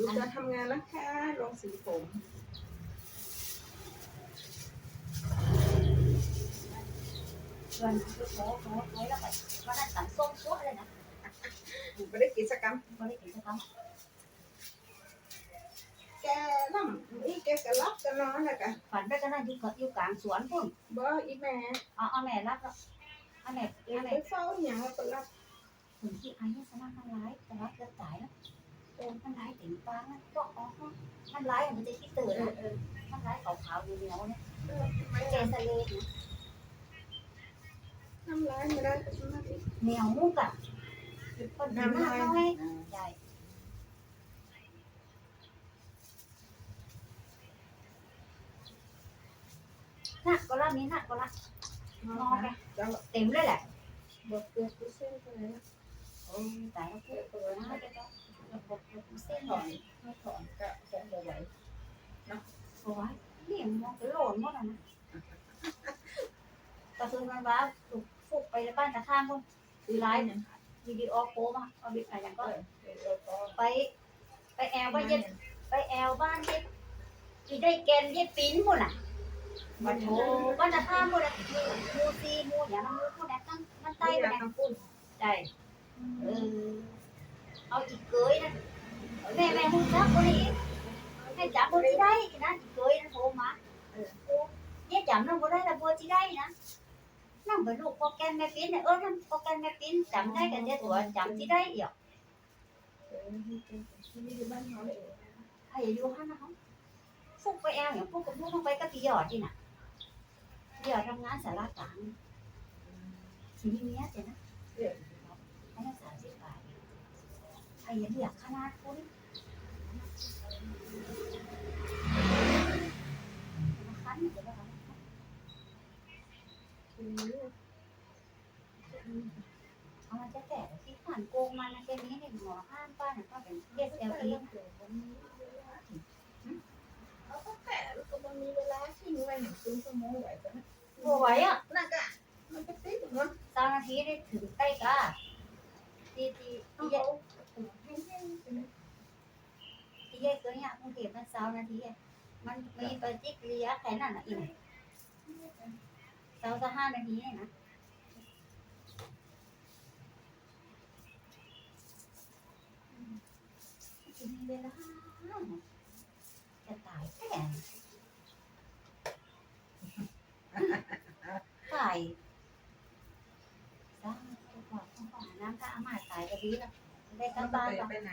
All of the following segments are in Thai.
ดูการทำงานนะคะลงสีผมส่วนคือโผล่โผล่โผล่แล้วไปวันนั้นสั่งส้มโคตรเลยนะไม่ได้กิจกรรมบริกิจกรรมแกน้ำอีแกกะรับกันอนนะกะฝันไปกันนั่นอยู่กับอยู่กลางสวนพุ่นบ่อีแม่เอาเอาแม่รับแล้วเอาแม่เอ็เอาไปแม่เฝ้าอย่างแล้วก็รับถึงที่ไอ้เนี่ยสนาทำร้ายแต่ว่าเกิดตายแล้ว โดนทำร้ายถึงปางแล้วก็อ๋อทำร้ายมันจะคิดตื่นเออนร้ายขาวๆเหนียวเนี่ยเออทำไมเจสเลดนะทำร้ายม่ได้ก็ทำมาดิเหนียวมุกอะคนหน้าน้อยใหญ่นักก็ละนี้นักก็ละงอไปเต็มเลยแหละบดเกลือกุ้เส้นไปเลยนะโอ้ตายแล้วเกลือตัวนะ ไม่ได้ต้องบด เส้นถหน่ออนยไม่ถอนก็คงจะไหวโอ้ยนี่มองไปโหลนหมดอะนะกระสุนมันบ้าถูกฟุกไปในบ้านตะข้างคนคือไลฟ์วิดีโอโคมาเอาบิดอะไรอย่างก็ไป ไปแอลว่านเย็ดไปแอลบ้านเย็ดที่ได้แกนเย็ดปิ้นหมดอะมันโอ้บ้านตะข้างหมดอะมูซีมูอย่างนั้นมูพวกนั้นตั้งมันไต้ไปไปนะนะทำปุ้นใช่ จับคนนี้ให้จับคนที่ได้นะอีกเกยนะโทรมาเออโอ้เนี่ยจับนั่งคนได้ละบัวที่ได้นะนั่งเป็นลูกโปรแกรมแม่ปิ้นเนี่ยเออนั่นโปรแกรมแม่ปิ้นจำได้กันเนี่ยตัวจำที่ได้อีก เออที่นี่ที่บ้านเขาเลย ให้อยู่ห้านะเขาฟุกไปแอลอย่างพวกกับพวกต้องไปกับพี่หยอดที่น่ะพี่หยอดทำงานสารกลางทีนี้เนี้ยเจ้นะ เดี๋ยว ให้นักสามสิบบาทไอ้ยังอยากขนาดคุณ เอามาจะแต่ที่ผ่านโกงมันนะแค่นี้เนี่ยหมอห้ามป้าเนี่ยก็เป็นเอสเอลอีเอาก็แต่แล้วก็มันมีเวลาทิ้งไว้หนึ่งชั่วโมงไหวปะนะโอ้ไหวอะนั่นก็มันก็ติดเนาะสามนาทีได้ถึงใกล้กาที่ที่เอาที่แยกที่แยกตัวเนี้ยกรุงเทพมันสามนาทีอะมันมีปฏิกิริยาแค่นั้นอะอีกสาจะห้านาทีเนี่ยนะมีเวลาจะตายแค่ตายจ้าตัวก่อน ต้องขอน้ำถ้าอามาตายก็ดีละได้กลับบ้านไปละไปไหน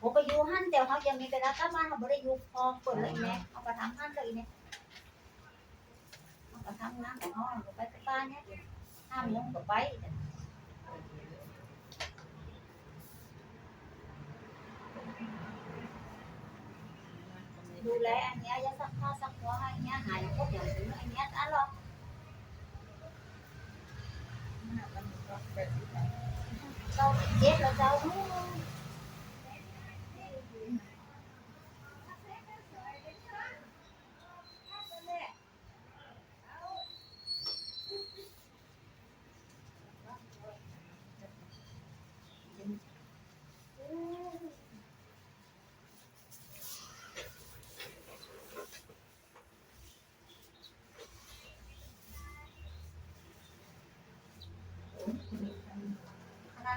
ผมก็อยู่หันแต่เขายังมีเวลากลับบ้านเขาไม่ได้อยู่พอเปิดเลยแม่เขาก็ทำหันเลยเนี่ยเขาก็ทำงานของเขาเขาไปกับบ้านเนี่ยห้าโมงก็ไปดูแลอันเนี้ยยาสักผ้าสักหัวให้อันเนี้ยหายพวกอย่างอื่นอันเนี้ยอันหรอกไปที่ไหนเราเจ็บเราเจ้าขนาดนั้นเลยแหละเออตายเอาใจเคมีแล้วเอาไปที่ยูมาคุยไอ้เห็ด sao chết là sao?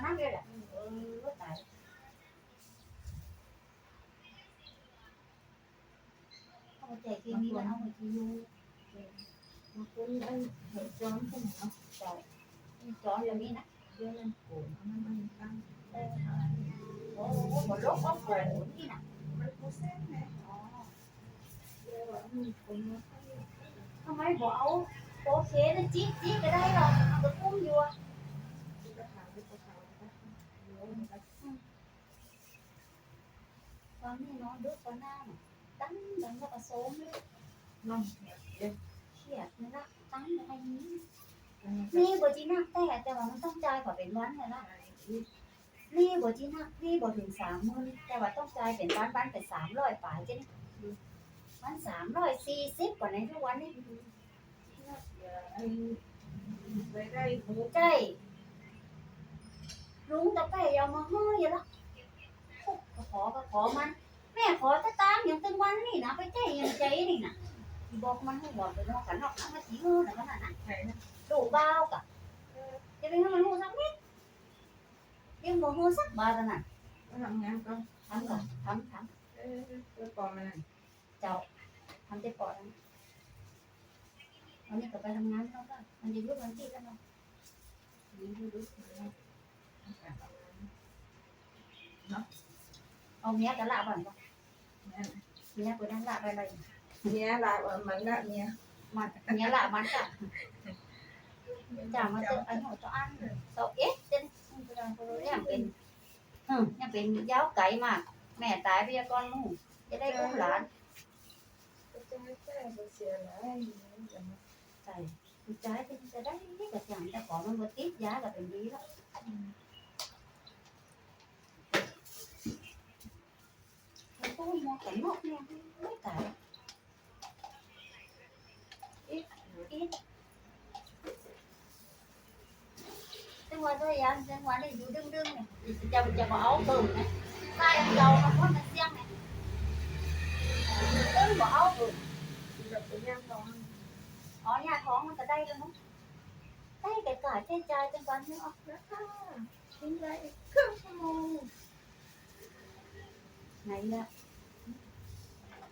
நாங்கள் chạy kia đi là ông phải chịu nó cũng ăn hệ chọn không nó chọn chọn là mi nè đưa lên cuộn nó ăn ăn một lúc có cuộn đi nè không mấy bộ ấu bố chế nó chít chít cái đây rồi อนนี้นอนดึกตอนหน้าน่ะตั้งตั้งแล้วก็โซมเลยน้องเดี๋ยดนี่ละตั้งอะไรนี้นี่บจีนักแต่แต่ว่ามันต้องจ่ายกว่าเป็นวันเลยนะนี่บจีนักนี่บถึงสามหมื่นแต่ว่าต้องจ่ายเป็นวันวันเป็นสามร้อยป่ายจ้ะนี่มันสามร้อยสี่สิบกว่าในทุกวันนี่ไอ้ไปได้หูใจลุงตะไปเอามาห้อยอย่าละขอก็ขอมัน ม่ ขอตะตามอย่างตึงวันนี่นะไปใจอย่างใจนี่นะบอกมันให้บอกไปนอกกันนอกนะมาสีมือนะมันน่ะ ไหนนะ đủ bao cả cho nên nó mua sắc hết nhưng mà mua sắc bà ra nè มาทำงานก่อน thắm cả thắm thắm เออเออปอมานั่น thắm cái cỏ đó nó như cả phải làm ngán không đóมันจะรู้มันที่แล้วเนาะนี่ดูดูเอาเนี้ยกะละบ่อนก็เ Nia của đang lạ đây này. Nia lạ ở lạ Nia. Mà Nia lạ bán cả. Chả mà tự ăn hổ cho ăn. Sợ ít trên nhà bên. Ừ, nhà bên giáo cậy mà. Mẹ tái giờ con mu. Cái đây cũng lớn. Trái trái trên cái đấy cái chẳng ta có một tiết giá là phải đi đó. 소리나 개먹 그냥 뭘까요? Tương qua tôi ăn tương qua này đủ đương đương này, thì sẽ cho cho vào áo bừng này, tay ăn dầu ăn con ăn xiang này, tương vào áo bừng, được tự nhiên rồi. Ở nhà khó mà tại đây luôn không? Đây cái cả chơi chơi tương qua nước ốc rất ha, đến đây, không. Này đó.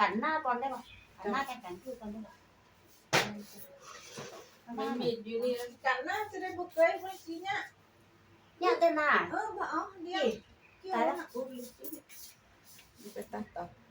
กันหน้าก่อนได้ปะกันหน้าแกกันคือก่อนได้ปะมันมีอยู่นี่กันน่าจะได้บุกเกยไว้ทีเนี้ยอยากได้หน้าเออมาเอาเดี๋ยวเกี่ยวนะอุ้ยจะตัดต่อ